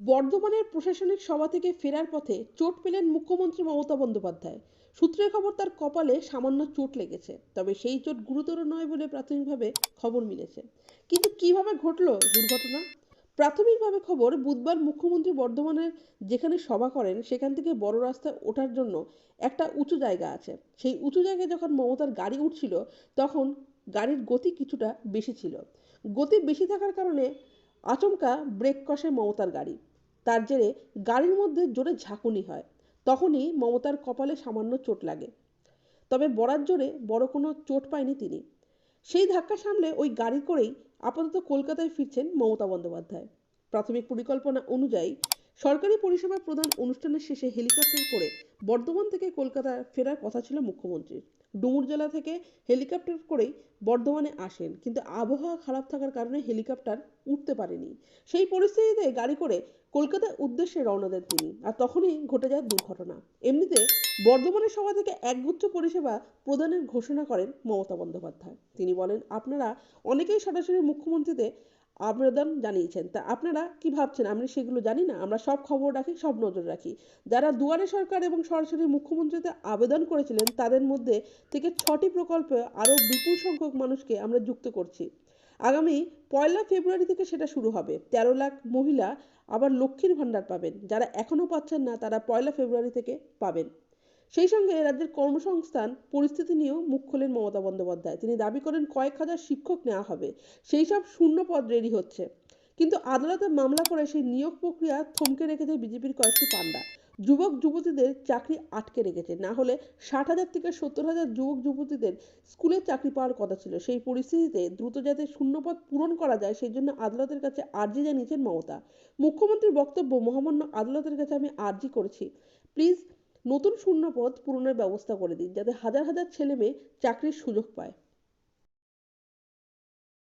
বর্ধমানের প্রশাসনিক সভা থেকে ফেরার পথে চোট পেলেন মুখ্যমন্ত্রী মমতা বন্দ্যোপাধ্যায়। সূত্রের খবর, তার কপালে সামান্য চোট লেগেছে, তবে সেই চোট গুরুতর নয় বলে প্রাথমিকভাবে খবর মিলেছে। কিন্তু কীভাবে ঘটল দুর্ঘটনা? প্রাথমিকভাবে খবর, বুধবার মুখ্যমন্ত্রী বর্ধমানের যেখানে সভা করেন, সেখান থেকে বড় রাস্তায় ওঠার জন্য একটা উঁচু জায়গা আছে। সেই উঁচু জায়গায় যখন মমতার গাড়ি উঠছিল, তখন গাড়ির গতি কিছুটা বেশি ছিল। গতি বেশি থাকার কারণে আচমকা ব্রেক কষে মমতার গাড়ি। তার জেরে গাড়ির মধ্যে জোরে ঝাঁকুনি হয়। তখনই মমতার কপালে সামান্য চোট লাগে। তবে বরাত জোরে বড় কোনো চোট পায়নি তিনি। সেই ধাক্কা সামলে ওই গাড়ি করেই আপাতত কলকাতায় ফিরছেন মমতা বন্দ্যোপাধ্যায়। প্রাথমিক পরিকল্পনা অনুযায়ী সরকারি পরিষেবা প্রদান অনুষ্ঠানের শেষে হেলিকপ্টার করে বর্ধমান থেকে কলকাতা ফেরার কথা ছিল মুখ্যমন্ত্রীর। ডুমুর জেলা থেকে হেলিকপ্টার করেই বর্ধমানে আসেন, কিন্তু আবহাওয়া খারাপ থাকার কারণে হেলিকপ্টার উঠতে পারেনি। সেই পরিস্থিতিতে গাড়ি করে কলকাতার উদ্দেশ্যে রওনা দেন তিনি, আর তখনই ঘটে যায় দুর্ঘটনা। এমনিতে বর্ধমানের সভা থেকে একগুচ্ছ পরিষেবা প্রদানের ঘোষণা করেন মমতা বন্দ্যোপাধ্যায়। তিনি বলেন, আপনারা অনেকেই সরাসরি মুখ্যমন্ত্রীতে আবেদন জানিয়েছেন। তা আপনারা কি ভাবছেন? আমরা সেগুলো জানি না। আমরা সব খবর রাখি, সব নজর রাখি। যারা দুয়ারে সরকার এবং সরাসরি মুখ্যমন্ত্রীতে আবেদন করেছিলেন, তাদের মধ্যে থেকে ছটি প্রকল্পে আরও বিপুল সংখ্যক মানুষকে আমরা যুক্ত করছি। আগামী পয়লা ফেব্রুয়ারি থেকে সেটা শুরু হবে। তেরো লাখ মহিলা আবার লক্ষ্মীর ভাণ্ডার পাবেন। যারা এখনও পাচ্ছেন না, তারা পয়লা ফেব্রুয়ারি থেকে পাবেন। সেই সঙ্গে রাজ্যের কর্মসংস্থান, পরিস্থিতি নিয়েও মুখ খোলেন মমতা বন্দ্যোপাধ্যায়। তিনি দাবি করেন, কয়েক হাজার শিক্ষক নেওয়া হবে। সেই সব শূন্য পদ রেডি হচ্ছে। কিন্তু আদালতে মামলা করে সেই নিয়োগ প্রক্রিয়া থমকে রেখেছে বিজেপির কয়েকটি পাণ্ডা। যুবক, যুবতীদের চাকরি আটকে রেখেছে। না হলে ষাট হাজার থেকে সত্তর হাজার যুবক, যুবতীদের স্কুলে চাকরি পাওয়ার কথা ছিল। সেই পরিস্থিতিতে দ্রুত যাতে শূন্যপদ পূরণ করা যায়, সেই জন্য আদালতের কাছে আর্জি জানিয়েছেন মমতা। মুখ্যমন্ত্রীর বক্তব্য মহামান্য আদালতের কাছে আমি আর্জি করেছি। প্লিজ নতুন শূন্যপদ পূরণের ব্যবস্থা করে দিন যাতে হাজার হাজার ছেলে মেয়ে চাকরির সুযোগ পায়।